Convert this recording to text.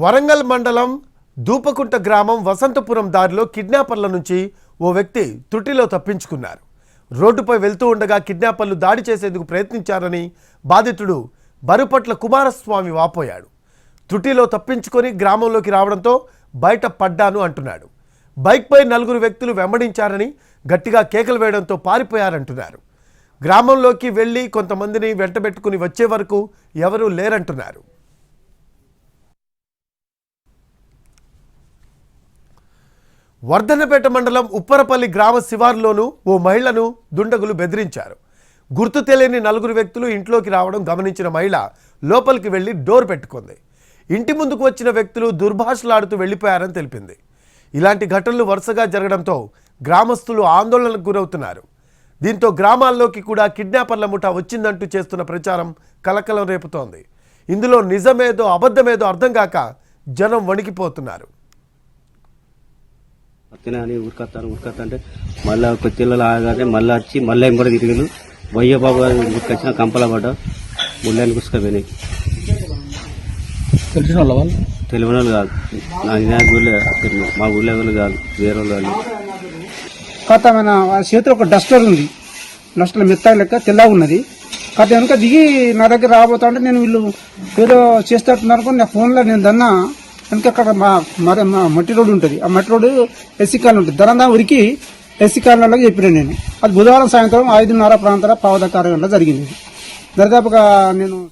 వరంగల్ మండలం దూపకుంట గ్రామం వసంతపురం దారిలో కిడ్నాపర్ల నుంచి ఓ వ్యక్తి త్రుటిలో తప్పించుకున్నారు. రోడ్డుపై వెళ్తూ ఉండగా కిడ్నాపర్లు దాడి చేసేందుకు ప్రయత్నించారని బాధితుడు బరుపట్ల కుమారస్వామి వాపోయాడు. త్రుటిలో తప్పించుకొని గ్రామంలోకి రావడంతో బయట పడ్డాను అంటున్నాడు. బైక్పై నలుగురు వ్యక్తులు వెంబడించారని గట్టిగా కేకలు వేయడంతో పారిపోయారంటున్నారు. గ్రామంలోకి వెళ్ళి కొంతమందిని వెంటబెట్టుకుని వచ్చే వరకు ఎవరూ లేరంటున్నారు. వర్ధనపేట మండలం ఉప్పరపల్లి గ్రామ శివార్లోనూ ఓ మహిళను దుండగులు బెదిరించారు. గుర్తు తెలియని నలుగురు వ్యక్తులు ఇంట్లోకి రావడం గమనించిన మహిళ లోపలికి వెళ్ళి డోర్ పెట్టుకుంది. ఇంటి ముందుకు వచ్చిన వ్యక్తులు దుర్భాషలాడుతూ వెళ్ళిపోయారని తెలిపింది. ఇలాంటి ఘటనలు వరుసగా జరగడంతో గ్రామస్తులు ఆందోళనకు గురవుతున్నారు. దీంతో గ్రామాల్లోకి కూడా కిడ్నాపర్ల ముఠా వచ్చిందంటూ చేస్తున్న ప్రచారం కలకలం రేపుతోంది. ఇందులో నిజమేదో అబద్ధమేదో అర్థం కాక జనం వణికిపోతున్నారు. అత్తనే అని ఉరికొత్తాను ఉరికొత్తా అంటే మళ్ళీ కొత్తిళ్ళలో ఆగానే మళ్ళీ వచ్చి మళ్ళీ ఎంబడి తిరిగిలు వయ్య బాబు గారు ఉరికొచ్చిన కంపల పడ్డ ముళ్ళని కుసుకపోయినాయి తెలిసిన వాళ్ళ వాళ్ళు? తెలియని వాళ్ళు కాదు. నా వినాయక ఊళ్ళో. మా ఊళ్ళో వాళ్ళు కాదు వేరే వాళ్ళు వాళ్ళు మన వాళ్ళ చేతిలో ఒక డస్టర్ ఉంది. డస్టర్ మెత్త లెక్క తెల్లగా ఉన్నది. కాకపోతే వెనక దిగి నా దగ్గర రాబోతా అంటే నేను వీళ్ళు ఏదో చేస్తున్నారు అనుకో నా ఫోన్లో నేను దన్నా అందుకే అక్కడ మా మరి మా మట్టి రోడ్డు ఉంటుంది. ఆ మట్టి రోడ్డు ఎస్సీ కాలనీ ఉంటుంది. దరందా ఉరికి ఎస్సీ కాలనీలోకి చెప్పినాను నేను. అది బుధవారం సాయంత్రం ఐదున్నర ప్రాంతాల పావద కార్యక్రమంలో జరిగింది. దరిదాపుగా నేను